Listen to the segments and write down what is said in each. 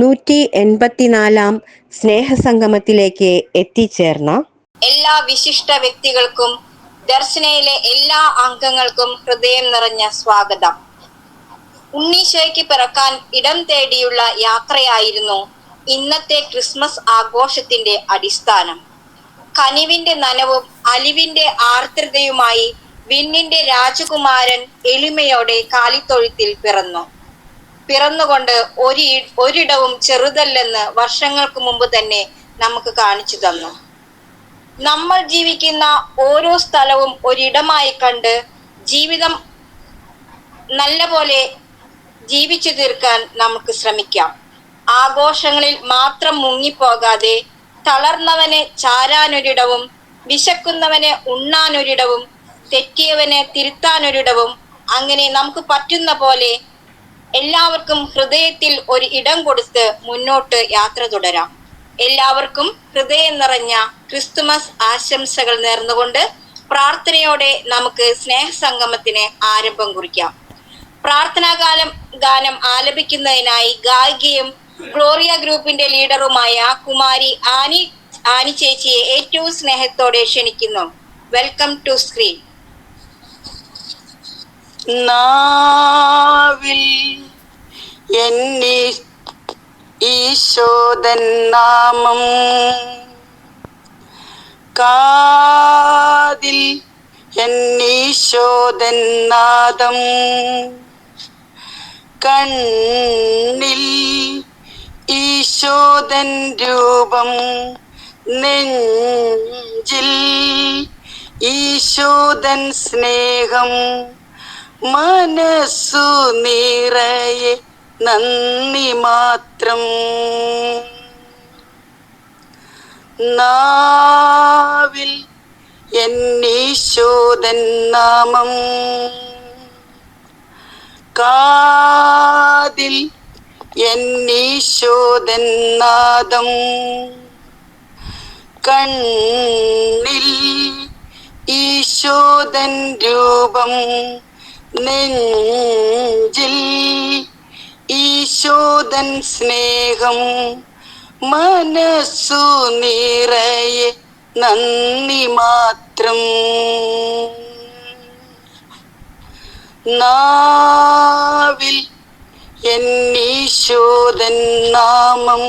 നൂറ്റി എൺപത്തിനാലാം സ്നേഹസംഗമത്തിലേക്ക് എത്തിച്ചേർന്ന എല്ലാ വിശിഷ്ട വ്യക്തികൾക്കും ദർശനയിലെ എല്ലാ അംഗങ്ങൾക്കും ഹൃദയം നിറഞ്ഞ സ്വാഗതം. ഉണ്ണീശോയ്ക്ക് പിറക്കാൻ ഇടം തേടിയുള്ള യാത്രയായിരുന്നു ഇന്നത്തെ ക്രിസ്മസ് ആഘോഷത്തിന്റെ അടിസ്ഥാനം. കനിവിന്റെ നനവും അലിവിന്റെ ആർദ്രതയുമായി വിണ്ണിന്റെ രാജകുമാരൻ എളിമയോടെ കാലിത്തൊഴുത്തിൽ പിറന്നു. പിറന്നുകൊണ്ട് ഒരു ഒരിടവും ചെറുതല്ലെന്ന് വർഷങ്ങൾക്ക് മുമ്പ് തന്നെ നമുക്ക് കാണിച്ചു തന്നു. നമ്മൾ ജീവിക്കുന്ന ഓരോ സ്ഥലവും ഒരിടമായി കണ്ട് ജീവിതം നല്ല പോലെ ജീവിച്ചു തീർക്കാൻ നമുക്ക് ശ്രമിക്കാം. ആഘോഷങ്ങളിൽ മാത്രം മുങ്ങിപ്പോകാതെ തളർന്നവനെ ചാരാനൊരിടവും വിശക്കുന്നവനെ ഉണ്ണാനൊരിടവും തെറ്റിയവനെ തിരുത്താനൊരിടവും അങ്ങനെ നമുക്ക് പറ്റുന്ന പോലെ എല്ലാവർക്കും ഹൃദയത്തിൽ ഒരു ഇടം കൊടുത്ത് മുന്നോട്ട് യാത്ര തുടരാം. എല്ലാവർക്കും ഹൃദയം നിറഞ്ഞ ക്രിസ്തുമസ് ആശംസകൾ നേർന്നുകൊണ്ട് പ്രാർത്ഥനയോടെ നമുക്ക് സ്നേഹസംഗമത്തിന് ആരംഭം കുറിക്കാം. പ്രാർത്ഥനാകാലം ഗാനം ആലപിക്കുന്നതിനായി ഗായികയും ഗ്ലോറിയ ഗ്രൂപ്പിന്റെ ലീഡറുമായ കുമാരി ആനി ആനി ചേച്ചിയെ ഏറ്റവും സ്നേഹത്തോടെ ക്ഷണിക്കുന്നു. Welcome to screen. നാവിൽ എന്നീ ഈശോദൻ നാമം കാതിൽ എന്നീശോദൻ നാദം കണ്ണിൽ ഈശോദൻ രൂപം നെഞ്ചിൽ ഈശോദൻ സ്നേഹം മനസ്സു നിറയെ നന്ദി മാത്രം. നാവിൽ എന്നീശോദൻ നാമം. കാതിൽ എന്നീശോദൻ നാദം. കണ്ണിൽ ഈശോദൻ രൂപം. നെഞ്ചിൽ ഈശോദൻ സ്നേഹം മനസ്സു നിറയെ നന്ദി മാത്രം. നാവിൽ എന്നീശോദൻ നാമം.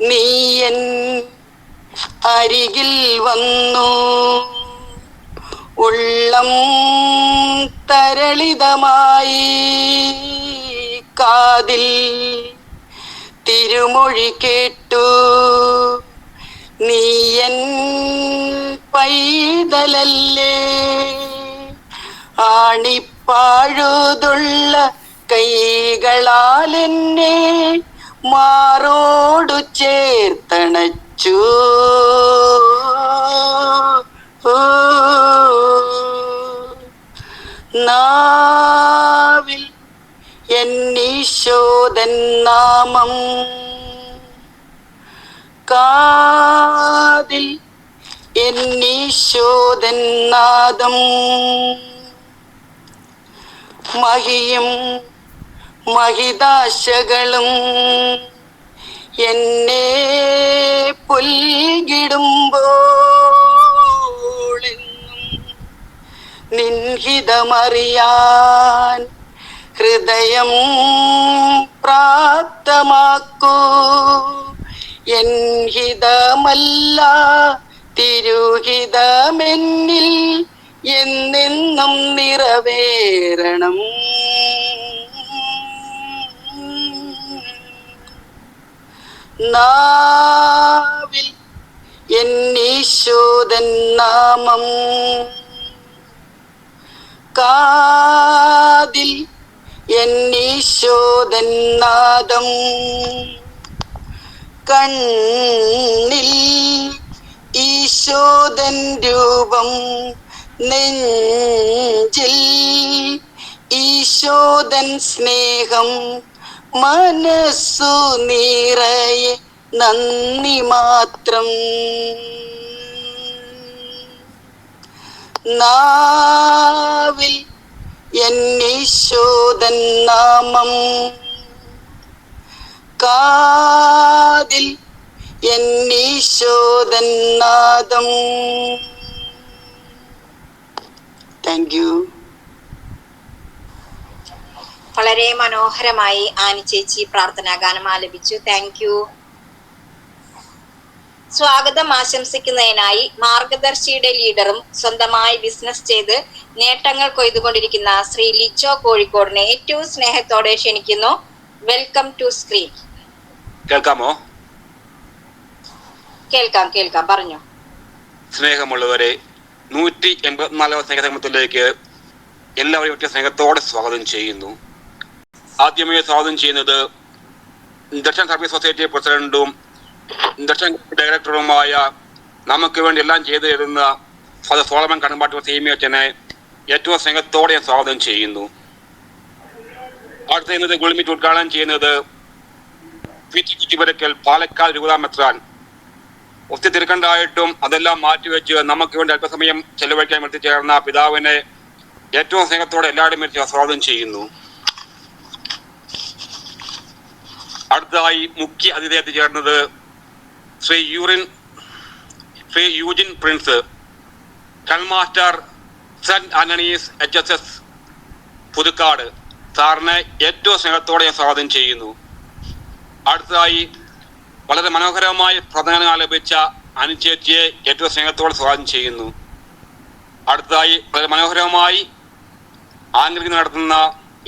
നീയൻ അരികിൽ വന്നു. ഉള്ളം തരളിതമായി കാതിൽ തിരുമൊഴി കേട്ടു. നീയൻ പൈതലല്ലേ? ആണിപ്പാഴുതുള്ള കൈകളാൽ മാറോടു ചേർത്തണച്ചു. നാവിൽ എന്നീശോദൻ നാമം. കാതിൽ എന്നീശോദൻ നാദം. മഹിയും മഹിതാശകളും എന്നെ പുൽകിടുമ്പോളെന്നും നിൻഹിതമറിയാൻ ഹൃദയം പ്രാപ്തമാക്കൂ. എൻഹിതമല്ല തിരുഹിതമെന്നിൽ എന്നെന്നും നിറവേറണം നാവിൽ എന്നീശോദൻ നാമം കാതിൽ എന്നീശോദൻ നാദം കണ്ണിൽ ഈശോദൻ രൂപം നെഞ്ചിൽ ഈശോദൻ സ്നേഹം മനസ്സു നിറയെ നന്ദി മാത്രം. നാവിൽ എന്നീശോദൻ നാമം. കാതിൽ എന്നീശോദൻ നാദം. താങ്ക് യു വളരെ മനോഹരമായി ആനി ചേച്ചി പ്രാർത്ഥനാ ഗാനം ആലപിച്ചു. താങ്ക് യു സ്വാഗതം ആശംസിക്കുന്നതിനായി മാർഗദർശിയുടെ ലീഡറും സ്വന്തമായി ബിസിനസ് ചെയ്ത് നേട്ടങ്ങൾ കൊയ്തുകൊണ്ടിരിക്കുന്ന ശ്രീ ലിച്ചോ കോഴിക്കോടിനെ ഏറ്റവും സ്നേഹത്തോടെ ക്ഷണിക്കുന്നു. വെൽക്കം ടു സ്ക്രീൻ കേൾക്കാമോ? കേൾക്കാം കേൾക്കാം. പറഞ്ഞു. സ്നേഹമുള്ളവരെ നൂറ്റി എൺപത്തിനാലാം സ്നേഹസംഗമത്തിലേക്ക് എല്ലാവരെയും ഒറ്റ സ്നേഹത്തോടെ സ്വാഗതം ചെയ്യുന്നു. ആദ്യമേ സ്വാഗതം ചെയ്യുന്നത് ദക്ഷിണ സർവീസ് സൊസൈറ്റി പ്രസിഡന്റും ദക്ഷൻ ഡയറക്ടറുമായ നമുക്ക് വേണ്ടി എല്ലാം ചെയ്തു തരുന്ന ഫാദർ സോളമൻ കടമ്പാട്ട് സീമിയച്ചനെ ഏറ്റവും സ്നേഹത്തോടെ ഞാൻ സ്വാഗതം ചെയ്യുന്നു. അടുത്ത ഇന്നത്തെ ഗുളിമിറ്റ് ഉദ്ഘാടനം ചെയ്യുന്നത് പി പാലക്കാട് രൂപതാ മെത്രാൻ ഒത്തിരി തിരക്കണ്ടായിട്ടും അതെല്ലാം മാറ്റിവെച്ച് നമുക്ക് വേണ്ടി അല്പസമയം ചെലവഴിക്കാൻ എത്തിച്ചേർന്ന പിതാവിനെ ഏറ്റവും സ്നേഹത്തോടെ എല്ലാവരും വെച്ച് സ്വാഗതം ചെയ്യുന്നു. അടുത്തതായി മുഖ്യ അതിഥി എത്തിച്ചേർന്നത് ശ്രീ യൂറിൻ Shri Eugene Prince കൺമാസ്റ്റർ Saint Antony's H S S Puthukkad. സാറിനെ ഏറ്റവും സ്നേഹത്തോടെ ഞാൻ സ്വാഗതം ചെയ്യുന്നു. അടുത്തതായി വളരെ മനോഹരമായി പ്രധാനം ആലപിച്ച അനുചേച്ചിയെ ഏറ്റവും സ്നേഹത്തോടെ സ്വാഗതം ചെയ്യുന്നു. അടുത്തതായി വളരെ മനോഹരമായി ആംഗ്ലിക് നടത്തുന്ന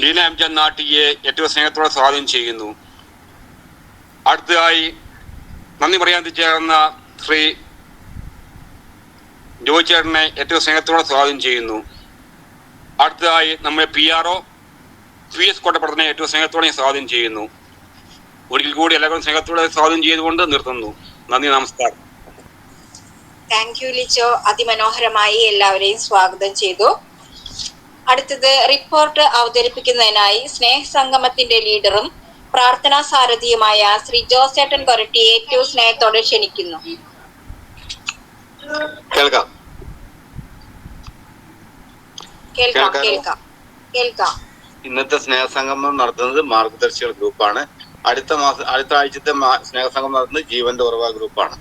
ലീന എം ജൻ നാട്ടിയെ ഏറ്റവും സ്നേഹത്തോടെ സ്വാഗതം ചെയ്യുന്നു. അടുത്തതായി നന്ദി പറയാൻ ചേർന്ന ശ്രീ ജോയിച്ചേട്ടനെ ഏറ്റവും സ്നേഹത്തോടെ സ്വാഗതം ചെയ്യുന്നു. അടുത്തതായി നമ്മുടെ P R O P S കോട്ടപ്പുറത്തിനെ ഏറ്റവും സ്നേഹത്തോടെ ഞാൻ സ്വാഗതം ചെയ്യുന്നു. ഒരിക്കൽ കൂടി എല്ലാവരും സ്നേഹത്തോടെ സ്വാഗതം ചെയ്തുകൊണ്ട് നിർത്തുന്നു. നന്ദി നമസ്കാരം. താങ്ക് യു ലിച്ചോ അതിമനോഹരമായി എല്ലാവരെയും സ്വാഗതം ചെയ്തു. അടുത്തത് റിപ്പോർട്ട് അവതരിപ്പിക്കുന്നതിനായി സ്നേഹ സംഗമത്തിന്റെ ലീഡറും പ്രാർത്ഥനാ സാരഥിയുമായ ശ്രീ ജോസേട്ടൻ കൊരട്ടി ഏറ്റവും സ്നേഹത്തോടെ ക്ഷണിക്കുന്നു. കേൾക്കാം. കേൾക്കാം? കേൾക്കാം. കേൾക്കാം. ഇന്നത്തെ സ്നേഹസംഗമം നടത്തുന്നത് മാർഗദർശികൾ ഗ്രൂപ്പാണ്. അടുത്ത മാസം അടുത്ത ആഴ്ചത്തെ സ്നേഹസംഗം സ്നേഹസംഗമം നടത്തുന്നത് ജീവന്റെ ഉറവ ഗ്രൂപ്പാണ്.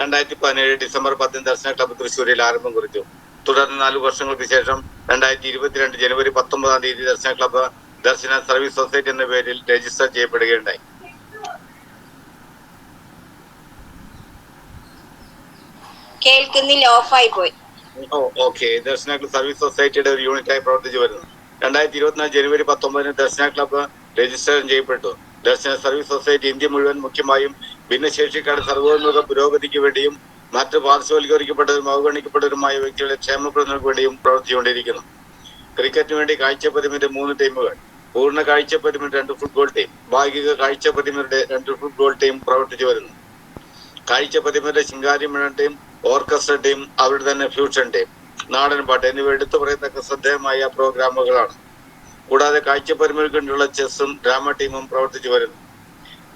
രണ്ടായിരത്തി പതിനേഴ് ഡിസംബർ പത്തിന് ദർശന ക്ലബ്ബ് തൃശ്ശൂരിൽ ആരംഭം കുറിച്ചു. തുടർന്ന് നാല് വർഷങ്ങൾക്ക് ശേഷം രണ്ടായിരത്തി ഇരുപത്തിരണ്ട് ജനുവരി പത്തൊമ്പതാം തീയതി Darshana club Darshana service society എന്ന പേരിൽ രജിസ്റ്റർ ചെയ്യപ്പെടുകയുണ്ടായി. കേൾക്കുന്നില്ല ഓഫായി പോയി. ഓക്കെ. ദർശന ക്ലബ് സർവീസ് സൊസൈറ്റിയുടെ ഒരു യൂണിറ്റായി പ്രവർത്തിച്ചു വരുന്നു. രണ്ടായിരത്തി ഇരുപത്തിനാല് ജനുവരി പത്തൊമ്പതിന് ദർശന ക്ലബ്ബ് രജിസ്റ്റർ ചെയ്യപ്പെട്ടു. ദർശന സർവീസ് സൊസൈറ്റി ഇന്ത്യ മുഴുവൻ മുഖ്യമായും ഭിന്നശേഷിക്കാരുടെ സർവോന്മുഖ പുരോഗതിക്ക് വേണ്ടിയും മറ്റ് പാർശ്വവൽക്കരിക്കപ്പെട്ടതും അവഗണിക്കപ്പെട്ടതുമായ വ്യക്തികളുടെ ക്ഷേമപ്രദങ്ങൾക്ക് വേണ്ടിയും പ്രവർത്തിച്ചുകൊണ്ടിരിക്കുന്നു. ക്രിക്കറ്റിന് വേണ്ടി കാഴ്ചപ്പതിമിന്റെ മൂന്ന് ടീമുകൾ. പൂർണ കാഴ്ച പരിമിതി രണ്ട് ഫുട്ബോൾ ടീം ഭാഗിക കാഴ്ച പരിമിതിയുടെ രണ്ട് ഫുട്ബോൾ ടീം പ്രവർത്തിച്ചു വരുന്നു. കാഴ്ച പരിമിതിയുടെ ശിങ്കാരി ടീം ഓർക്കസ്ട്ര ടീം അവരുടെ തന്നെ ഫ്യൂഷൻ ടീം നാടൻ പാട്ട് എന്നിവ എടുത്തു പറയത്തക്ക ശ്രദ്ധേയമായ പ്രോഗ്രാമുകളാണ്. കൂടാതെ കാഴ്ചപരിമിതിക്ക് വേണ്ടിയുള്ള ചെസ്സും ഡ്രാമ ടീമും പ്രവർത്തിച്ചു വരുന്നു.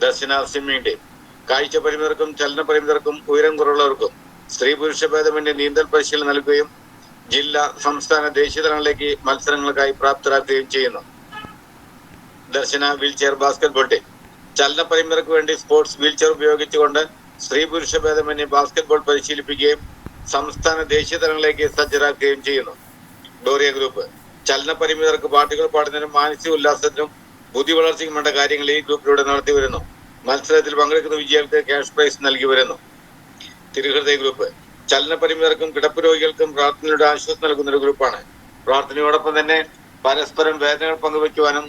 ദർശന സ്വിമ്മിംഗ് ടീം കാഴ്ച പരിമിതർക്കും ചലന പരിമിതർക്കും ഉയരം കുറവുള്ളവർക്കും സ്ത്രീ പുരുഷ ഭേദമന്യേ നീന്തൽ പരിശീലനം നൽകുകയും ജില്ലാ സംസ്ഥാന ദേശീയ തലങ്ങളിലേക്ക് മത്സരങ്ങൾക്കായി പ്രാപ്തരാക്കുകയും ചെയ്യുന്നു. Darshana wheelchair basketball team. ചലനപരിമിതർക്ക് വേണ്ടി സ്പോർട്സ് വീൽ ചെയർ ഉപയോഗിച്ചുകൊണ്ട് സ്ത്രീ പുരുഷ ഭേദമന്യേ ബാസ്കറ്റ്ബോൾ പരിശീലിപ്പിക്കുകയും സംസ്ഥാന ദേശീയ തലങ്ങളിലേക്ക് സജ്ജരാക്കുകയും ചെയ്യുന്നു. Doria group. ചലനപരിമിതർക്ക് പാട്ടുകൾ പാടുന്നതിനും മാനസിക ഉല്ലാസത്തിനും ബുദ്ധി വളർച്ചയ്ക്കും വേണ്ട കാര്യങ്ങൾ ഈ ഗ്രൂപ്പിലൂടെ നടത്തി വരുന്നു. മത്സരത്തിൽ പങ്കെടുക്കുന്ന വിജയികൾക്ക് ക്യാഷ് പ്രൈസ് നൽകി വരുന്നു. തിരുഹൃദയ ഗ്രൂപ്പ്. ചലനപരിമിതർക്കും കിടപ്പ് രോഗികൾക്കും പ്രാർത്ഥനയുടെ ആശ്വാസം നൽകുന്ന ഒരു ഗ്രൂപ്പാണ്. പ്രാർത്ഥനയോടൊപ്പം തന്നെ പരസ്പരം വേദനകൾ പങ്കുവയ്ക്കുവാനും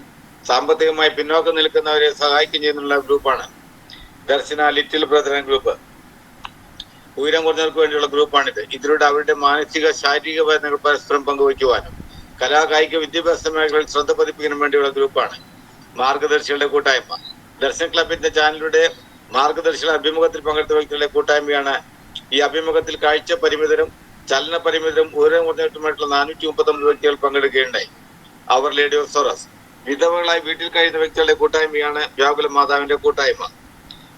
സാമ്പത്തികമായി പിന്നോക്കം നിൽക്കുന്നവരെ സഹായിക്കുകയും ചെയ്യുന്നുള്ള ഗ്രൂപ്പാണ്. Darshana little brother group. ഉയരം കുറഞ്ഞവർക്ക് വേണ്ടിയുള്ള ഗ്രൂപ്പാണിത്. ഇതിലൂടെ അവരുടെ മാനസിക ശാരീരിക വേദനകൾ പരസ്പരം പങ്കുവയ്ക്കുവാനും കലാ കായിക വിദ്യാഭ്യാസ മേഖലകളിൽ ശ്രദ്ധ പതിപ്പിക്കാനും വേണ്ടിയുള്ള ഗ്രൂപ്പാണ്. മാർഗദർശികളുടെ കൂട്ടായ്മ. ദർശൻ ക്ലബിന്റെ ചാനലിലൂടെ മാർഗദർശികളുടെ അഭിമുഖത്തിൽ പങ്കെടുത്ത വ്യക്തികളുടെ കൂട്ടായ്മയാണ് ഈ അഭിമുഖത്തിൽ കാഴ്ച പരിമിതരും ചലന പരിമിതരും ഉയരം കുറഞ്ഞവരുമായിട്ടുള്ള നാനൂറ്റി മുപ്പത്തൊമ്പത് വ്യക്തികൾ പങ്കെടുക്കുകയുണ്ടായി. അവർ ലേഡി ഓഫ് സോറസ്. വിധവകളായി വീട്ടിൽ കഴിയുന്ന വ്യക്തികളുടെ കൂട്ടായ്മയാണ് വ്യാകുല മാതാവിന്റെ കൂട്ടായ്മ.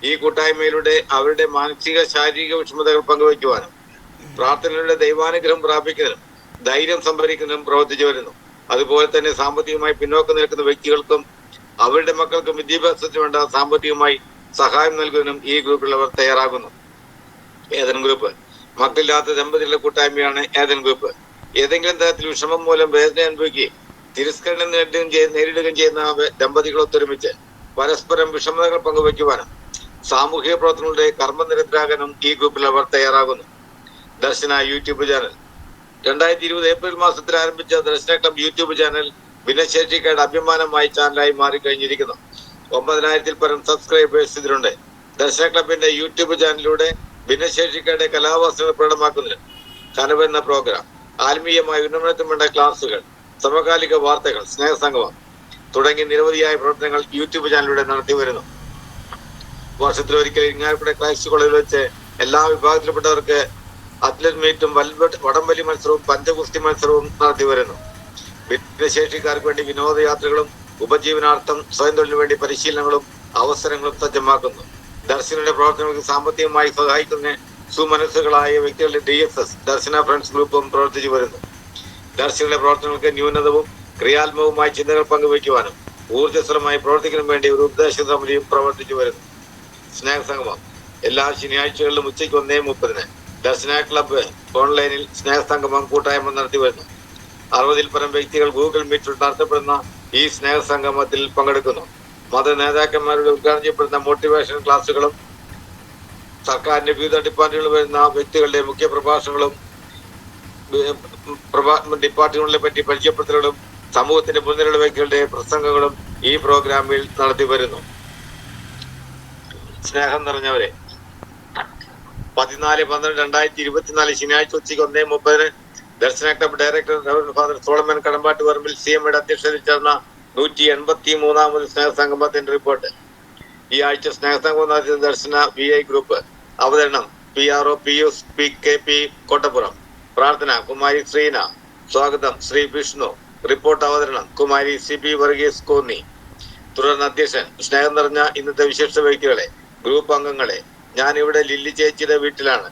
ഈ കൂട്ടായ്മയിലൂടെ അവരുടെ മാനസിക ശാരീരിക വിഷമതകൾ പങ്കുവയ്ക്കുവാനും പ്രാർത്ഥനയുടെ ദൈവാനുഗ്രഹം പ്രാപിക്കുന്നതിനും ധൈര്യം സംഭരിക്കുന്നതിനും പ്രവർത്തിച്ചു വരുന്നു. അതുപോലെ തന്നെ സാമ്പത്തികമായി പിന്നോക്കം നിൽക്കുന്ന വ്യക്തികൾക്കും അവരുടെ മക്കൾക്കും വിദ്യാഭ്യാസത്തിന് വേണ്ട സാമ്പത്തികമായി സഹായം നൽകുന്നതിനും ഈ ഗ്രൂപ്പിലുള്ളവർ തയ്യാറാകുന്നു. ഏതൻ ഗ്രൂപ്പ്? മക്കളില്ലാത്ത ദമ്പതികളുടെ കൂട്ടായ്മയാണ് ഏതൻ ഗ്രൂപ്പ്? ഏതെങ്കിലും തരത്തിൽ വിഷമം മൂലം വേദന അനുഭവിക്കുകയും തിരസ്കരണം നേരിടുകയും ചെയ്യ നേരിടുകയും ചെയ്യുന്ന ദമ്പതികൾ ഒത്തൊരുമിച്ച് പരസ്പരം വിഷമതകൾ പങ്കുവയ്ക്കുവാനും സാമൂഹിക പ്രവർത്തനങ്ങളുടെ കർമ്മനിരതരാകാനും ഈ ഗ്രൂപ്പിൽ അവർ തയ്യാറാകുന്നു. Darshana YouTube channel. രണ്ടായിരത്തി ഇരുപത് ഏപ്രിൽ മാസത്തിൽ ആരംഭിച്ച ദർശന ക്ലബ് യൂട്യൂബ് ചാനൽ ഭിന്നശേഷിക്കാരുടെ അഭിമാനമായി ചാനലായി മാറിക്കഴിഞ്ഞിരിക്കുന്നു. ഒമ്പതിനായിരത്തിൽ പരം സബ്സ്ക്രൈബേഴ്സ് ഇതിലുണ്ട്. ദർശന ക്ലബിന്റെ യൂട്യൂബ് ചാനലിലൂടെ ഭിന്നശേഷിക്കാരുടെ കലാവാസനകൾ പ്രകടമാക്കുന്നതിന് കനവ് എന്ന പ്രോഗ്രാം. ആത്മീയമായ ഉന്നമനത്തിന് വേണ്ട ക്ലാസുകൾ സമകാലിക വാർത്തകൾ സ്നേഹസംഗമം തുടങ്ങി നിരവധിയായ പ്രവർത്തനങ്ങൾ യൂട്യൂബ് ചാനലിലൂടെ നടത്തി വരുന്നു വർഷത്തിലൊരിക്കൽ ഇങ്ങാലക്കുട ക്രൈസ്റ്റ് കോളേജിൽ വെച്ച് എല്ലാ വിഭാഗത്തിൽപ്പെട്ടവർക്ക് അത്ലറ്റ് മീറ്റും വടംവലി മത്സരവും പഞ്ചകുസ്തി മത്സരവും നടത്തി വരുന്നു ഭിന്നശേഷിക്കാർക്ക് വേണ്ടി വിനോദയാത്രകളും ഉപജീവനാർത്ഥം സ്വയം തൊഴിലിനു വേണ്ടി പരിശീലനങ്ങളും അവസരങ്ങളും സജ്ജമാക്കുന്നു. ദർശനയുടെ പ്രവർത്തനങ്ങൾക്ക് സാമ്പത്തികമായി സഹായിക്കുന്ന സുമനസ്സുകളായ വ്യക്തികളുടെ D S S Darshana friends ഗ്രൂപ്പും പ്രവർത്തിച്ചു വരുന്നു ദർശനയുടെ പ്രവർത്തനങ്ങൾക്ക് ന്യൂനതവും ക്രിയാത്മകവുമായ ചിന്തകൾ പങ്കുവയ്ക്കുവാനും ഊർജസ്വലമായി പ്രവർത്തിക്കാനും വേണ്ടി ഒരു ഉപദേശ സമിതിയും പ്രവർത്തിച്ചു വരുന്നു. സ്നേഹ സംഗമം. എല്ലാ ശനിയാഴ്ചകളിലും ഉച്ചയ്ക്ക് ഒന്നേ മുപ്പതിന് ദർശന ക്ലബ് ഓൺലൈനിൽ സ്നേഹ സംഗമം കൂട്ടായ്മ നടത്തി വരുന്നു. അറുപതിൽ പരം വ്യക്തികൾ ഗൂഗിൾ മീറ്റിൽ നടത്തപ്പെടുന്ന ഈ സ്നേഹ സംഗമത്തിൽ പങ്കെടുക്കുന്നു. മത നേതാക്കന്മാരുടെ ഉദ്ഘാടനം ചെയ്യപ്പെടുന്ന മോട്ടിവേഷൻ ക്ലാസുകളും സർക്കാരിന്റെ വിവിധ ഡിപ്പാർട്ട്മെന്റുകളിൽ വരുന്ന വ്യക്തികളുടെ മുഖ്യ പ്രഭാഷണങ്ങളും പ്രഭാ- പറ്റി പരിചയപ്പെടുത്തലുകളും സമൂഹത്തിന്റെ മുൻനിരയുള്ള വ്യക്തികളുടെ പ്രസംഗങ്ങളും ഈ പ്രോഗ്രാമിൽ നടത്തി വരുന്നു. സ്നേഹം നിറഞ്ഞവരെ പതിനാല് പന്ത്രണ്ട് രണ്ടായിരത്തി ഇരുപത്തിനാല് ശനിയാഴ്ച ഉച്ചയ്ക്ക് ഒന്നേ മുപ്പതിന് Darshana club director father Solomon Kadampattu Parambil C എമ്മയുടെ അധ്യക്ഷതയിൽ ചേർന്ന നൂറ്റി എൺപത്തി മൂന്നാമത് സ്നേഹസംഗമത്തിന്റെ റിപ്പോർട്ട്. ഈ ആഴ്ച സ്നേഹസംഗമം നടത്തിയ ദർശന വി ഐ ഗ്രൂപ്പ്. അവതരണം P R O P U P K P Kottappuram. പ്രാർത്ഥന കുമാരി ശ്രീന. സ്വാഗതം ശ്രീ വിഷ്ണു. റിപ്പോർട്ട് അവതരണം കുമാരി സി പി വർഗീസ് കോന്നി. തുടർന്ന് അധ്യക്ഷൻ സ്നേഹം നിറഞ്ഞ ഇന്നത്തെ വിശേഷ വ്യക്തികളെ ഗ്രൂപ്പ് അംഗങ്ങളെ ഞാൻ ഇവിടെ ലില്ലി ചേച്ചിയുടെ വീട്ടിലാണ്.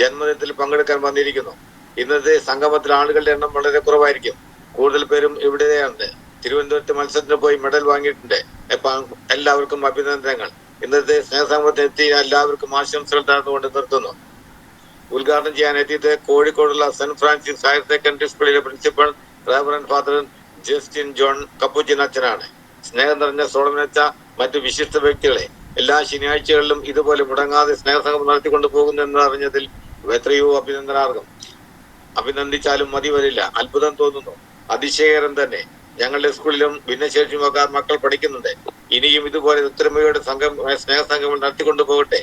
ജന്മദിനത്തിൽ പങ്കെടുക്കാൻ വന്നിരിക്കുന്നു. ഇന്നത്തെ സംഗമത്തിൽ ആളുകളുടെ എണ്ണം വളരെ കുറവായിരിക്കും. കൂടുതൽ പേരും ഇവിടെയാണ് തിരുവനന്തപുരത്ത് മത്സരത്തിന് പോയി മെഡൽ വാങ്ങിയിട്ടുണ്ട്. എല്ലാവർക്കും അഭിനന്ദനങ്ങൾ. ഇന്നത്തെ സ്നേഹസംഗമത്തിൽ എല്ലാവർക്കും ആശംസകൾ നേർന്നുകൊണ്ട് നിർത്തുന്നു. ഉദ്ഘാടനം ചെയ്യാൻ എത്തിയത് കോഴിക്കോടുള്ള സെന്റ് ഫ്രാൻസിസ് ഹയർ സെക്കൻഡറി സ്കൂളിലെ principal reverend father Justin John Capuchin അച്ഛനാണ്. സ്നേഹം നിറഞ്ഞ സോളമനച്ച മറ്റു വിശിഷ്ട വ്യക്തികളെ എല്ലാ ശനിയാഴ്ചകളിലും ഇതുപോലെ മുടങ്ങാതെ സ്നേഹസംഗമം നടത്തിക്കൊണ്ടു പോകുന്നു അറിഞ്ഞതിൽ എത്രയോ അഭിനന്ദനാർഹം. അഭിനന്ദിച്ചാലും മതി വരില്ല. അത്ഭുതം തോന്നുന്നു. അതിശയകരം തന്നെ. ഞങ്ങളുടെ സ്കൂളിലും ഭിന്നശേഷിമാക്കാർ മക്കൾ പഠിക്കുന്നുണ്ട്. ഇനിയും ഇതുപോലെ ഒത്തൊരുമയോടെ സംഘം സ്നേഹസംഗമം നടത്തിക്കൊണ്ടു പോകട്ടെ.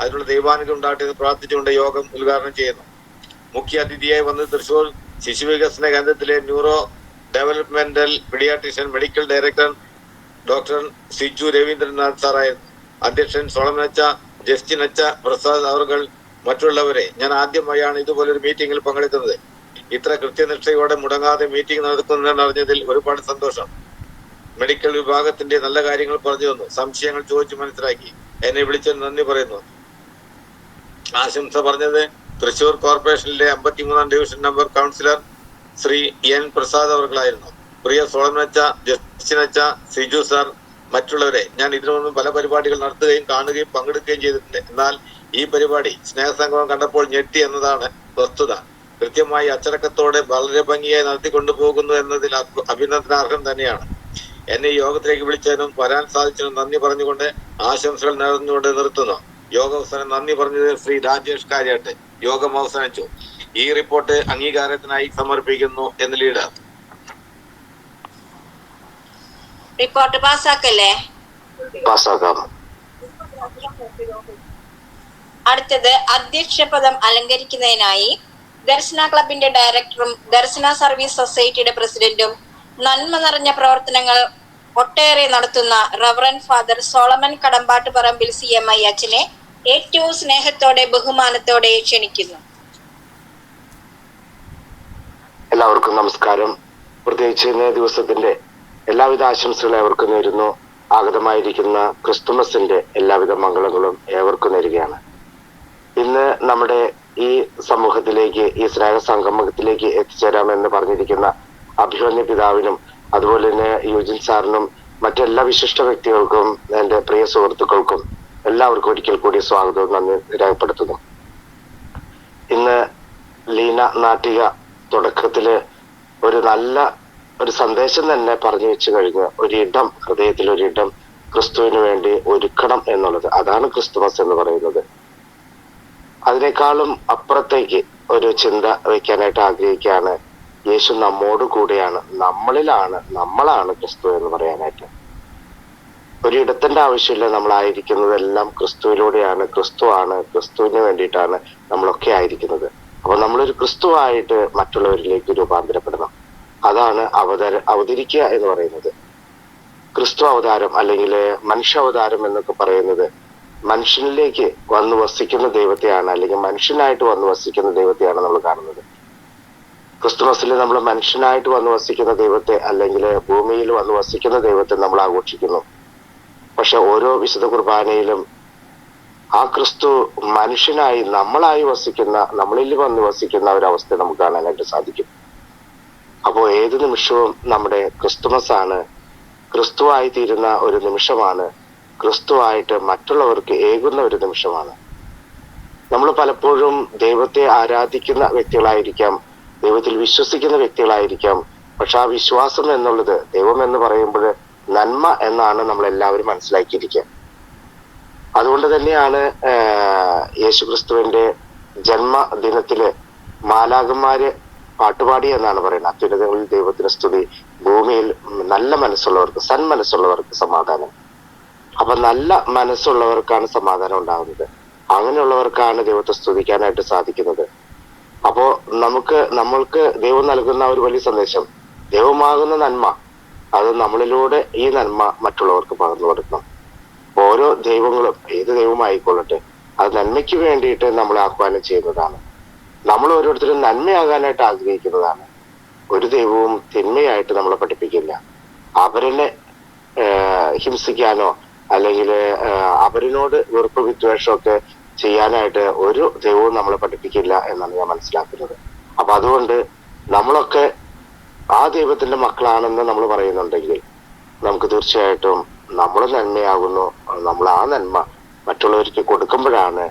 അതിനുള്ള ദൈവാനുഗ്രഹം ഉണ്ടാകട്ടെ എന്ന് പ്രാർത്ഥിച്ചുകൊണ്ട് യോഗം ഉദ്ഘാടനം ചെയ്യുന്നു. മുഖ്യ അതിഥിയായി വന്നത് തൃശൂർ ശിശുവികസന കേന്ദ്രത്തിലെ neuro developmental paediatrician medical director doctor Siju Ravindranath സാറായിരുന്നു. അധ്യക്ഷൻ സോളമനച്ച ജസ്റ്റിൻ അച്ച പ്രസാദ് അവർകൾ മറ്റുള്ളവരെ. ഞാൻ ആദ്യമായാണ് ഇതുപോലൊരു മീറ്റിംഗിൽ പങ്കെടുക്കുന്നത്. ഇത്ര കൃത്യനിഷ്ഠയോടെ മുടങ്ങാതെ മീറ്റിംഗ് നടത്തുന്നതെന്ന് അറിഞ്ഞതിൽ ഒരുപാട് സന്തോഷം. മെഡിക്കൽ വിഭാഗത്തിന്റെ നല്ല കാര്യങ്ങൾ പറഞ്ഞു തന്നു. സംശയങ്ങൾ ചോദിച്ചു മനസ്സിലാക്കി. എന്നെ വിളിച്ചതിന് നന്ദി പറയുന്നു. ആശംസ പറഞ്ഞത് തൃശൂർ കോർപ്പറേഷനിലെ അമ്പത്തിമൂന്നാം division number councillor Shri N Prasad അവർകളായിരുന്നു പ്രിയ സോളമനച്ച ജസ്റ്റിനച്ച സിജു സാർ മറ്റുള്ളവരെ ഞാൻ ഇതിനു മുമ്പ് പല പരിപാടികൾ നടത്തുകയും കാണുകയും പങ്കെടുക്കുകയും ചെയ്തിട്ടുണ്ട്. എന്നാൽ ഈ പരിപാടി സ്നേഹസംഗമം കണ്ടപ്പോൾ ഞെട്ടി എന്നതാണ് വസ്തുത. കൃത്യമായി അച്ചടക്കത്തോടെ വളരെ ഭംഗിയായി നടത്തിക്കൊണ്ടു പോകുന്നു എന്നതിൽ അഭിനന്ദനാർഹം തന്നെയാണ്. എന്നെ യോഗത്തിലേക്ക് വിളിച്ചതിനും വരാൻ സാധിച്ചതിനും നന്ദി പറഞ്ഞുകൊണ്ട് ആശംസകൾ നേർന്നുകൊണ്ട് നിർത്തുന്നു. യോഗാവസാനം നന്ദി പറഞ്ഞത് ശ്രീ രാജേഷ് കാര്യാട്ടെ യോഗം അവസാനിച്ചു. ഈ റിപ്പോർട്ട് അംഗീകാരത്തിനായി സമർപ്പിക്കുന്നു എന്ന് ലീഡർ റിപ്പോർട്ട് പാസ്സാക്കല്ലേ? പാസ്സാക്കാം. അടുത്തത് അധ്യക്ഷ പദം അലങ്കരിക്കുന്നതിനായി ദർശന ക്ലബിന്റെ ഡയറക്ടറും ദർശന സർവീസ് സൊസൈറ്റിയുടെ പ്രസിഡന്റും നന്മ നിറഞ്ഞ പ്രവർത്തനങ്ങൾ ഒട്ടേറെ നടത്തുന്ന reverend father Solomon Kadampattu Parambil C M I അച്ഛനെ ഏറ്റവും സ്നേഹത്തോടെ ബഹുമാനത്തോടെ ക്ഷണിക്കുന്നു. എല്ലാവർക്കും നമസ്കാരം. പ്രത്യേകിച്ച് ഇന്നേ ദിവസത്തിന്റെ എല്ലാവിധ ആശംസകളും ഏവർക്കും നേരുന്നു. ആഗതമായിരിക്കുന്ന ക്രിസ്തുമസിന്റെ എല്ലാവിധ മംഗളങ്ങളും ഏവർക്കും നേരുകയാണ്. ഇന്ന് നമ്മുടെ ഈ സമൂഹത്തിലേക്ക് ഈ സ്നേഹ സംഗമത്തിലേക്ക് എത്തിച്ചേരാമെന്ന് പറഞ്ഞിരിക്കുന്ന അഭിമന്യ പിതാവിനും അതുപോലെ തന്നെ യുജിൻ സാറിനും മറ്റെല്ലാ വിശിഷ്ട വ്യക്തികൾക്കും എന്റെ പ്രിയ സുഹൃത്തുക്കൾക്കും എല്ലാവർക്കും ഒരിക്കൽ കൂടി സ്വാഗതവും നന്ദി രേഖപ്പെടുത്തുന്നു. ഇന്ന് ലീന നാട്ടിക തുടക്കത്തിൽ ഒരു നല്ല ഒരു സന്ദേശം തന്നെ പറഞ്ഞു വെച്ച് കഴിഞ്ഞ് ഒരിടം ഹൃദയത്തിൽ ഒരിടം ക്രിസ്തുവിന് വേണ്ടി ഒരുക്കണം എന്നുള്ളത്. അതാണ് ക്രിസ്തുമസ് എന്ന് പറയുന്നത്. അതിനേക്കാളും അപ്പുറത്തേക്ക് ഒരു ചിന്ത വയ്ക്കാനായിട്ട് ആഗ്രഹിക്കുകയാണ് യേശു നമ്മോട് കൂടെയാണ് നമ്മളിലാണ് നമ്മളാണ് ക്രിസ്തു എന്ന് പറയാനായിട്ട്. ഒരിടത്തിന്റെ ആവശ്യമില്ല നമ്മളായിരിക്കുന്നതെല്ലാം ക്രിസ്തുവിലൂടെയാണ് ക്രിസ്തു ആണ് ക്രിസ്തുവിന് വേണ്ടിയിട്ടാണ് നമ്മളൊക്കെ ആയിരിക്കുന്നത്. അപ്പൊ നമ്മളൊരു ക്രിസ്തുവായിട്ട് മറ്റുള്ളവരിലേക്ക് രൂപാന്തരപ്പെടണം. അതാണ് അവതാര അവതരിക്കുക എന്ന് പറയുന്നത്. ക്രിസ്തു അവതാരം അല്ലെങ്കിൽ മനുഷ്യ അവതാരം എന്നൊക്കെ പറയുന്നത് മനുഷ്യനിലേക്ക് വന്ന് വസിക്കുന്ന ദൈവത്തെയാണ് അല്ലെങ്കിൽ മനുഷ്യനായിട്ട് വന്ന് വസിക്കുന്ന ദൈവത്തെയാണ് നമ്മൾ കാണുന്നത്. ക്രിസ്തുമസിൽ നമ്മൾ മനുഷ്യനായിട്ട് വന്ന് വസിക്കുന്ന ദൈവത്തെ അല്ലെങ്കിൽ ഭൂമിയിൽ വന്ന് വസിക്കുന്ന ദൈവത്തെ നമ്മൾ ആഘോഷിക്കുന്നു. പക്ഷെ ഓരോ വിശുദ്ധ കുർബാനയിലും ആ ക്രിസ്തു മനുഷ്യനായി നമ്മളായി വസിക്കുന്ന നമ്മളിൽ വന്ന് വസിക്കുന്ന ഒരവസ്ഥ നമുക്ക് കാണാനായിട്ട് സാധിക്കും. അപ്പോൾ ഏത് നിമിഷവും നമ്മുടെ ക്രിസ്തുമസ് ആണ് ക്രിസ്തുവായി തീരുന്ന ഒരു നിമിഷമാണ്. ക്രിസ്തുവായിട്ട് മറ്റുള്ളവർക്ക് ഏകുന്ന ഒരു നിമിഷമാണ്. നമ്മൾ പലപ്പോഴും ദൈവത്തെ ആരാധിക്കുന്ന വ്യക്തികളായിരിക്കാം. ദൈവത്തിൽ വിശ്വസിക്കുന്ന വ്യക്തികളായിരിക്കാം. പക്ഷെ ആ വിശ്വാസം എന്നുള്ളത് ദൈവം എന്ന് പറയുമ്പോൾ നന്മ എന്നാണ് നമ്മൾ എല്ലാവരും മനസ്സിലാക്കിയിരിക്കുക. അതുകൊണ്ട് തന്നെയാണ് യേശുക്രിസ്തുവിന്റെ ജന്മദിനത്തിൽ മാലാകന്മാര് പാട്ടുപാടി എന്നാണ് പറയുന്നത്. അത്യുന്നതങ്ങളിൽ ദൈവത്തിന് സ്തുതി. ഭൂമിയിൽ നല്ല മനസ്സുള്ളവർക്ക് സന്മനസ്സുള്ളവർക്ക് സമാധാനം. അപ്പൊ നല്ല മനസ്സുള്ളവർക്കാണ് സമാധാനം ഉണ്ടാകുന്നത്. അങ്ങനെയുള്ളവർക്കാണ് ദൈവത്തെ സ്തുതിക്കാനായിട്ട് സാധിക്കുന്നത്. അപ്പോ നമുക്ക് നമ്മൾക്ക് ദൈവം നൽകുന്ന ഒരു വലിയ സന്ദേശം. ദൈവമാകുന്ന നന്മ അത് നമ്മളിലൂടെ ഈ നന്മ മറ്റുള്ളവർക്ക് പകർന്നു കൊടുക്കണം. ഓരോ ദൈവങ്ങളും ഏത് ദൈവമായിക്കൊള്ളട്ടെ അത് നന്മയ്ക്ക് വേണ്ടിയിട്ട് നമ്മൾ ആഹ്വാനം ചെയ്യുന്നതാണ്. നമ്മൾ ഓരോരുത്തരും നന്മയാകാനായിട്ട് ആഗ്രഹിക്കുന്നതാണ്. ഒരു ദൈവവും തിന്മയായിട്ട് നമ്മളെ പഠിപ്പിക്കില്ല. അവരനെ ഹിംസിക്കാനോ അല്ലെങ്കിൽ അവരിനോട് വെറുപ്പ് വിദ്വേഷമൊക്കെ ചെയ്യാനായിട്ട് ഒരു ദൈവവും നമ്മളെ പഠിപ്പിക്കില്ല എന്നാണ് ഞാൻ മനസ്സിലാക്കുന്നത്. അപ്പൊ അതുകൊണ്ട് നമ്മളൊക്കെ ആ ദൈവത്തിന്റെ മക്കളാണെന്ന് നമ്മൾ പറയുന്നുണ്ടെങ്കിൽ നമുക്ക് തീർച്ചയായിട്ടും നമ്മൾ നന്മയാകുന്നു. നമ്മൾ ആ നന്മ മറ്റുള്ളവർക്ക് കൊടുക്കുമ്പോഴാണ്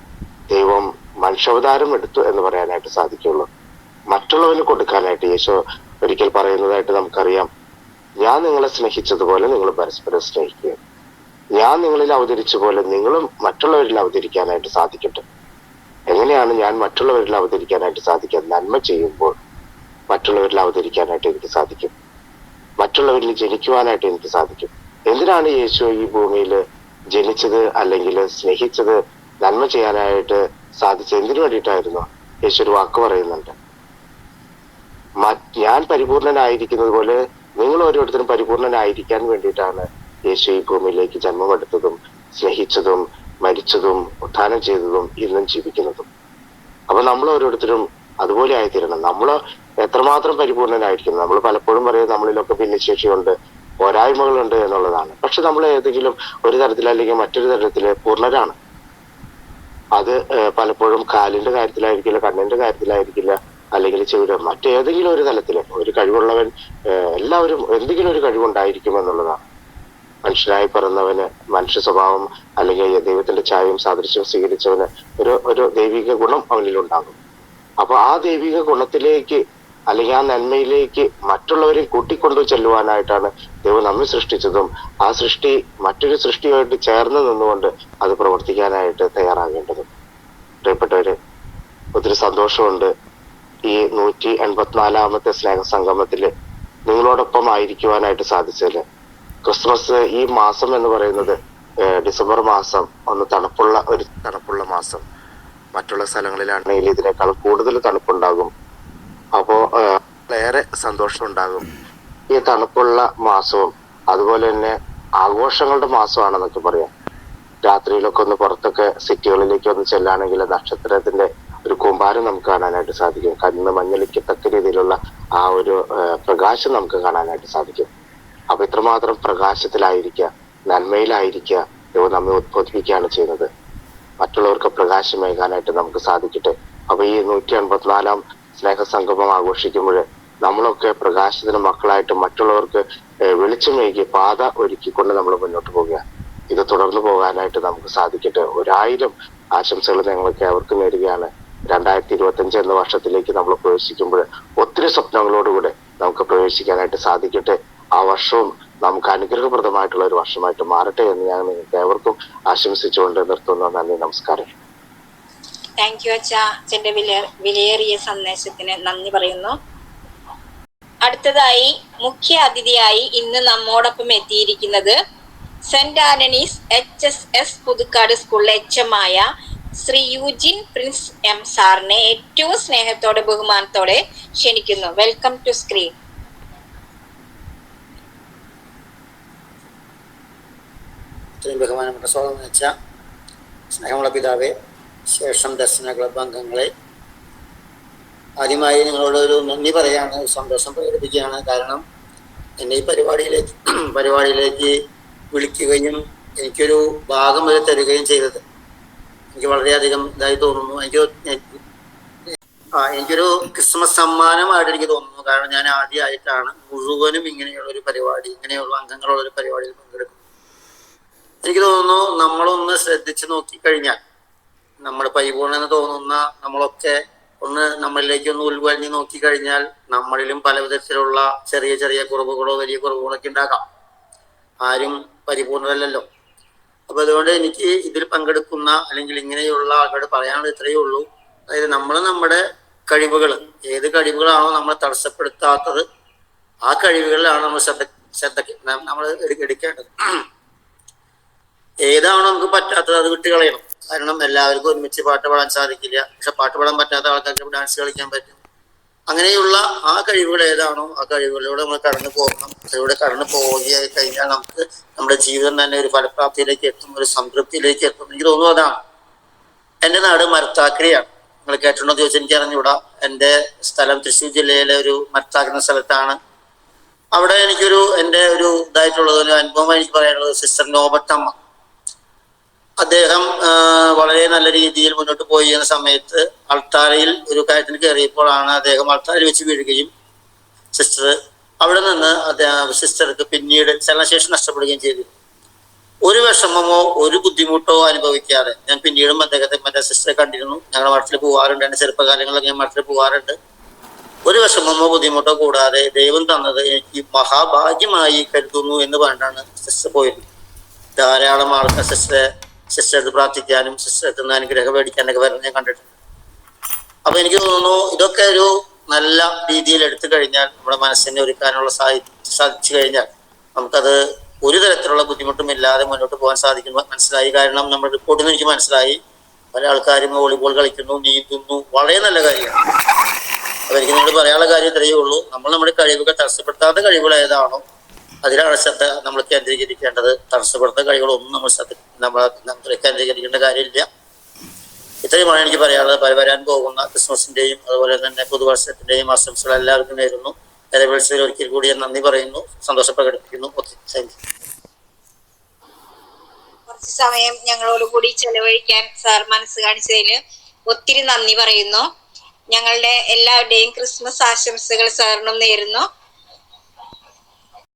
ദൈവം മനുഷ്യാവതാരം എടുത്തു എന്ന് പറയാനായിട്ട് സാധിക്കുള്ളൂ. മറ്റുള്ളവന് കൊടുക്കാനായിട്ട് യേശോ ഒരിക്കൽ പറയുന്നതായിട്ട് നമുക്കറിയാം. ഞാൻ നിങ്ങളെ സ്നേഹിച്ചതുപോലെ നിങ്ങൾ പരസ്പരം സ്നേഹിക്കുക ഞാൻ നിങ്ങളിൽ അവതരിച്ച പോലെ നിങ്ങളും മറ്റുള്ളവരിൽ അവതരിക്കാനായിട്ട് സാധിക്കട്ടെ. എങ്ങനെയാണ് ഞാൻ മറ്റുള്ളവരിൽ അവതരിക്കാനായിട്ട് സാധിക്കുക നന്മ ചെയ്യുമ്പോൾ മറ്റുള്ളവരിൽ അവതരിക്കാനായിട്ട് എനിക്ക് സാധിക്കും? മറ്റുള്ളവരിൽ ജനിക്കുവാനായിട്ട് എനിക്ക് സാധിക്കും. എന്തിനാണ് യേശു ഈ ഭൂമിയിൽ ജനിച്ചത് അല്ലെങ്കിൽ സ്നേഹിച്ചത് നന്മ ചെയ്യാനായിട്ട് സാധിച്ചത്? എന്തിനു വേണ്ടിയിട്ടായിരുന്നു യേശു ഒരു വാക്ക് പറയുന്നുണ്ട്? ഞാൻ പരിപൂർണനായിരിക്കുന്നത് പോലെ നിങ്ങൾ ഓരോരുത്തരും പരിപൂർണനായിരിക്കാൻ വേണ്ടിയിട്ടാണ് യേശു ഈ ഭൂമിയിലേക്ക് ജന്മമെടുത്തതും സ്നേഹിച്ചതും മരിച്ചതും ഉത്ഥാനം ചെയ്തതും ഇന്നും ജീവിക്കുന്നതും. അപ്പൊ നമ്മൾ ഓരോരുത്തരും അതുപോലെ ആയിത്തീരണം. നമ്മൾ എത്രമാത്രം പരിപൂർണനായിരിക്കും നമ്മൾ പലപ്പോഴും പറയും നമ്മളിലൊക്കെ ഭിന്നശേഷിയുണ്ട് പോരായ്മകളുണ്ട് എന്നുള്ളതാണ്. പക്ഷെ നമ്മൾ ഏതെങ്കിലും ഒരു തരത്തിൽ അല്ലെങ്കിൽ മറ്റൊരു തരത്തിൽ പൂർണരാണ്. അത് പലപ്പോഴും കാലിന്റെ കാര്യത്തിലായിരിക്കില്ല കണ്ണിന്റെ കാര്യത്തിലായിരിക്കില്ല അല്ലെങ്കിൽ ചെവിയുടെ മറ്റേതെങ്കിലും ഒരു തലത്തിൽ ഒരു കഴിവുള്ളവൻ എല്ലാവരും എന്തെങ്കിലും ഒരു കഴിവുണ്ടായിരിക്കും എന്നുള്ളതാണ്. മനുഷ്യനായി പിറന്നവന് മനുഷ്യ സ്വഭാവം അല്ലെങ്കിൽ ദൈവത്തിന്റെ ഛായയും സാദൃശ്യം സ്വീകരിച്ചവന് ഒരു ഒരു ദൈവിക ഗുണം അവനിൽ ഉണ്ടാകും. അപ്പൊ ആ ദൈവിക ഗുണത്തിലേക്ക് അല്ലെങ്കിൽ ആ നന്മയിലേക്ക് മറ്റുള്ളവരെ കൂട്ടിക്കൊണ്ടു ചെല്ലുവാനായിട്ടാണ് ദൈവം നമ്മെ സൃഷ്ടിച്ചതും. ആ സൃഷ്ടി മറ്റൊരു സൃഷ്ടിയുമായിട്ട് ചേർന്ന് നിന്നുകൊണ്ട് അത് പ്രവർത്തിക്കാനായിട്ട് തയ്യാറാകേണ്ടതും. പ്രിയപ്പെട്ടവര് ഒത്തിരി സന്തോഷമുണ്ട്. ഈ നൂറ്റി എൺപത്തിനാലാമത്തെ സ്നേഹ സംഗമത്തിൽ നിങ്ങളോടൊപ്പം ആയിരിക്കുവാനായിട്ട് സാധിച്ചതിൽ. ക്രിസ്മസ് ഈ മാസം എന്ന് പറയുന്നത് ഡിസംബർ മാസം ഒന്ന് തണുപ്പുള്ള ഒരു തണുപ്പുള്ള മാസം. മറ്റുള്ള സ്ഥലങ്ങളിലാണെങ്കിൽ ഇതിനേക്കാൾ കൂടുതൽ തണുപ്പുണ്ടാകും. അപ്പോ ഏറെ സന്തോഷം ഉണ്ടാകും ഈ തണുപ്പുള്ള മാസവും. അതുപോലെ തന്നെ ആഘോഷങ്ങളുടെ മാസമാണെന്നൊക്കെ പറയാം. രാത്രിയിലൊക്കെ ഒന്ന് പുറത്തൊക്കെ സിറ്റികളിലേക്ക് ഒന്ന് ചെല്ലാണെങ്കിൽ നക്ഷത്രത്തിന്റെ ഒരു കൂമ്പാരം നമുക്ക് കാണാനായിട്ട് സാധിക്കും. കണ്ണ് മഞ്ഞളിക്കത്തക്ക രീതിയിലുള്ള ആ ഒരു പ്രകാശം നമുക്ക് കാണാനായിട്ട് സാധിക്കും. അപ്പൊ ഇത്രമാത്രം പ്രകാശത്തിലായിരിക്കുക നന്മയിലായിരിക്കുക ദൈവം നമ്മെ ഉദ്ബോധിപ്പിക്കുകയാണ് ചെയ്യുന്നത്. മറ്റുള്ളവർക്ക് പ്രകാശമേകാനായിട്ട് നമുക്ക് സാധിക്കട്ടെ. അപ്പൊ ഈ നൂറ്റി അൻപത്തിനാലാം സ്നേഹ സംഗമം ആഘോഷിക്കുമ്പോൾ നമ്മളൊക്കെ പ്രകാശത്തിന് മക്കളായിട്ട് മറ്റുള്ളവർക്ക് വെളിച്ചമേകി പാത ഒരുക്കിക്കൊണ്ട് നമ്മൾ മുന്നോട്ട് പോവുക ഇത് തുടർന്നു പോകാനായിട്ട് നമുക്ക് സാധിക്കട്ടെ. ഒരായിരം ആശംസകൾ ഞങ്ങൾക്ക് അവർക്ക് നേരുകയാണ്. രണ്ടായിരത്തി ഇരുപത്തി അഞ്ച് എന്ന വർഷത്തിലേക്ക് നമ്മൾ പ്രവേശിക്കുമ്പോൾ ഒത്തിരി സ്വപ്നങ്ങളോടുകൂടെ നമുക്ക് പ്രവേശിക്കാനായിട്ട് സാധിക്കട്ടെ. ആ വർഷവും നമുക്ക് അനുഗ്രഹപ്രദമായിട്ടുള്ള ഒരു വർഷമായിട്ട് മാറട്ടെ എന്ന് ഞാൻ നിങ്ങൾക്ക് ഏവർക്കും ആശംസിച്ചുകൊണ്ട് നിർത്തുന്നു. നന്ദി നമസ്കാരം. താങ്ക് യു അച്ഛ. അച്ഛന്റെ വില വിലയേറിയ സന്ദേശത്തിന് നന്ദി പറയുന്നു. അടുത്തതായി മുഖ്യ അതിഥിയായി ഇന്ന് നമ്മോടൊപ്പം എത്തിയിരിക്കുന്നത് Saint Antony's H S S Puthukkad സ്കൂളിലെ എച്ച് എം ആയ ശ്രീ യൂജിൻ പ്രിൻസ് എം സാറിനെ ഏറ്റവും സ്നേഹത്തോടെ ബഹുമാനത്തോടെ ക്ഷണിക്കുന്നു. വെൽക്കം ടു സ്ക്രീൻ ഇത്രയും ബഹുമാനപ്പെട്ട സ്വാഗതം വെച്ച സ്നേഹമുള്ള പിതാവെ ശേഷം ദർശന ക്ലബ് അംഗങ്ങളെ ആദ്യമായി നിങ്ങളോട് ഒരു നന്ദി പറയാണ് സന്തോഷം പ്രകടിപ്പിക്കുകയാണ്. കാരണം എന്നെ ഈ പരിപാടിയിലേക്ക് പരിപാടിയിലേക്ക് വിളിക്കുകയും എനിക്കൊരു ഭാഗം വരെ തരികയും ചെയ്തത് എനിക്ക് വളരെയധികം ഇതായി തോന്നുന്നു. എനിക്ക് ആ എനിക്കൊരു ക്രിസ്മസ് സമ്മാനമായിട്ട് എനിക്ക് തോന്നുന്നു. കാരണം ഞാൻ ആദ്യമായിട്ടാണ് മുഴുവനും ഇങ്ങനെയുള്ള ഒരു പരിപാടി ഇങ്ങനെയുള്ള അംഗങ്ങളുള്ള ഒരു പരിപാടിയിൽ പങ്കെടുക്കുന്നത്. എനിക്ക് തോന്നുന്നു നമ്മളൊന്ന് ശ്രദ്ധിച്ചു നോക്കിക്കഴിഞ്ഞാൽ നമ്മൾ പരിപൂർണെന്ന് തോന്നുന്ന നമ്മളൊക്കെ ഒന്ന് നമ്മളിലേക്ക് ഒന്ന് ഉൾവലിഞ്ഞ് നോക്കിക്കഴിഞ്ഞാൽ നമ്മളിലും പല വിധത്തിലുള്ള ചെറിയ ചെറിയ കുറവുകളോ വലിയ കുറവുകളോ ഒക്കെ ഉണ്ടാകാം. ആരും പരിപൂർണരല്ലല്ലോ. അപ്പൊ അതുകൊണ്ട് എനിക്ക് ഇതിൽ പങ്കെടുക്കുന്ന അല്ലെങ്കിൽ ഇങ്ങനെയുള്ള ആൾക്കാരോട് പറയാനുള്ളത് ഇത്രയേ ഉള്ളൂ. അതായത് നമ്മൾ നമ്മുടെ കഴിവുകൾ ഏത് കഴിവുകളാണോ നമ്മളെ തടസ്സപ്പെടുത്താത്തത് ആ കഴിവുകളിലാണ് നമ്മൾ ശ്രദ്ധ ശ്രദ്ധ നമ്മൾ എടുക്കേണ്ടത്. ഏതാണോ നമുക്ക് പറ്റാത്തത് അത് വിട്ട് കളയണം. കാരണം എല്ലാവർക്കും ഒരുമിച്ച് പാട്ട് പാടാൻ സാധിക്കില്ല. പക്ഷെ പാട്ട് പാടാൻ പറ്റാത്ത ആൾക്കാർക്ക് ഡാൻസ് കളിക്കാൻ പറ്റും. അങ്ങനെയുള്ള ആ കഴിവുകൾ ഏതാണോ ആ കഴിവുകളിലൂടെ നമ്മൾ കടന്നു പോകണം. അതിലൂടെ കടന്നു പോവുകയായി കഴിഞ്ഞാൽ നമുക്ക് നമ്മുടെ ജീവിതം തന്നെ ഒരു ഫലപ്രാപ്തിയിലേക്ക് എത്തും ഒരു സംതൃപ്തിയിലേക്ക് എത്തും. എനിക്ക് തോന്നുന്നു അതാണ്. എന്റെ നാട് മരത്താക്കരയാണ്. നിങ്ങൾ കേട്ടിട്ടുണ്ടോ? ചോദിച്ചാൽ എനിക്ക് അറിഞ്ഞുകൂടാ. എന്റെ സ്ഥലം തൃശ്ശൂർ ജില്ലയിലെ ഒരു മരത്താക്കുന്ന സ്ഥലത്താണ്. അവിടെ എനിക്കൊരു എന്റെ ഒരു ഇതായിട്ടുള്ളത് ഒരു അനുഭവം എനിക്ക് പറയാനുള്ളത് സിസ്റ്റർ നോബട്ടമ്മ അദ്ദേഹം വളരെ നല്ല രീതിയിൽ മുന്നോട്ട് പോയി എന്ന സമയത്ത് അൾത്താരയിൽ ഒരു കാര്യത്തിന് കയറിയപ്പോഴാണ് അദ്ദേഹം അൾത്താരയിൽ വെച്ച് വീഴുകയും സിസ്റ്റർ അവിടെ നിന്ന് അദ്ദേഹം സിസ്റ്റർക്ക് പിന്നീട് ചലനശേഷി നഷ്ടപ്പെടുകയും ചെയ്തു. ഒരു വിഷമമോ ഒരു ബുദ്ധിമുട്ടോ അനുഭവിക്കാതെ ഞാൻ പിന്നീടും അദ്ദേഹത്തെ മറ്റേ സിസ്റ്ററെ കണ്ടിരുന്നു. ഞങ്ങളുടെ മഠത്തിൽ പോകാറുണ്ട് എന്റെ ചെറുപ്പകാലങ്ങളിലൊക്കെ ഞാൻ മഠത്തിൽ പോകാറുണ്ട് ഒരു വിഷമമോ ബുദ്ധിമുട്ടോ കൂടാതെ ദൈവം തന്നത് എനിക്ക് മഹാഭാഗ്യമായി കരുതുന്നു എന്ന് പറഞ്ഞിട്ടാണ് സിസ്റ്റർ പോയിരുന്നത് ധാരാളം ആൾക്കാർ സിസ്റ്ററെ സിസ്റ്റർ പ്രാർത്ഥിക്കാനും സിസ്റ്റർ അനുഗ്രഹം മേടിക്കാനൊക്കെ വരുന്നത് ഞാൻ കണ്ടിട്ടുണ്ട്. അപ്പൊ എനിക്ക് തോന്നുന്നു ഇതൊക്കെ ഒരു നല്ല രീതിയിൽ എടുത്തു കഴിഞ്ഞാൽ നമ്മുടെ മനസ്സിനെ ഒരുക്കാനുള്ള സാധി സാധിച്ചു കഴിഞ്ഞാൽ നമുക്കത് ഒരു തരത്തിലുള്ള ബുദ്ധിമുട്ടും ഇല്ലാതെ മുന്നോട്ട് പോകാൻ സാധിക്കുന്നു. മനസ്സിലായി. കാരണം നമ്മൾ റിപ്പോർട്ടിൽ നിന്ന് എനിക്ക് മനസ്സിലായി. പല ആൾക്കാരും വോളിബോൾ കളിക്കുന്നു നീന്തുന്നു വളരെ നല്ല കാര്യമാണ്. അപ്പൊ എനിക്ക് നിങ്ങളോട് പറയാനുള്ള കാര്യം ഇത്രയേ ഉള്ളൂ. നമ്മൾ നമ്മുടെ കഴിവുകൾ തടസ്സപ്പെടുത്താത്ത കഴിവുകൾ ഏതാണോ അതിലാണ് ശ്രദ്ധ നമ്മൾ കേന്ദ്രീകരിക്കേണ്ടത് തടസ്സപ്പെടുത്തുന്ന കഴിവുകളൊന്നും നമ്മൾ ശ്രദ്ധ നമ്മൾ കേന്ദ്രീകരിക്കേണ്ട കാര്യമില്ല. ഇത്രയുമാണ് എനിക്ക് പറയാനുള്ളത്. വരാൻ പോകുന്ന ക്രിസ്മസിന്റെയും അതുപോലെ തന്നെ പുതുവർഷത്തിന്റെയും ആശംസകൾ എല്ലാവർക്കും നേരുന്നു. നിലവിളിച്ചതിൽ ഒരിക്കൽ കൂടി ഞാൻ നന്ദി പറയുന്നു. സന്തോഷം പ്രകടിപ്പിക്കുന്നു. ഓക്കെ താങ്ക് കുറച്ച് സമയം ഞങ്ങളോട് കൂടി ചെലവഴിക്കാൻ സാർ മനസ്സ് കാണിച്ചതിന് ഒത്തിരി നന്ദി പറയുന്നു. ഞങ്ങളുടെ എല്ലാവരുടെയും ക്രിസ്മസ് ആശംസകൾ സാറിനും നേരുന്നു.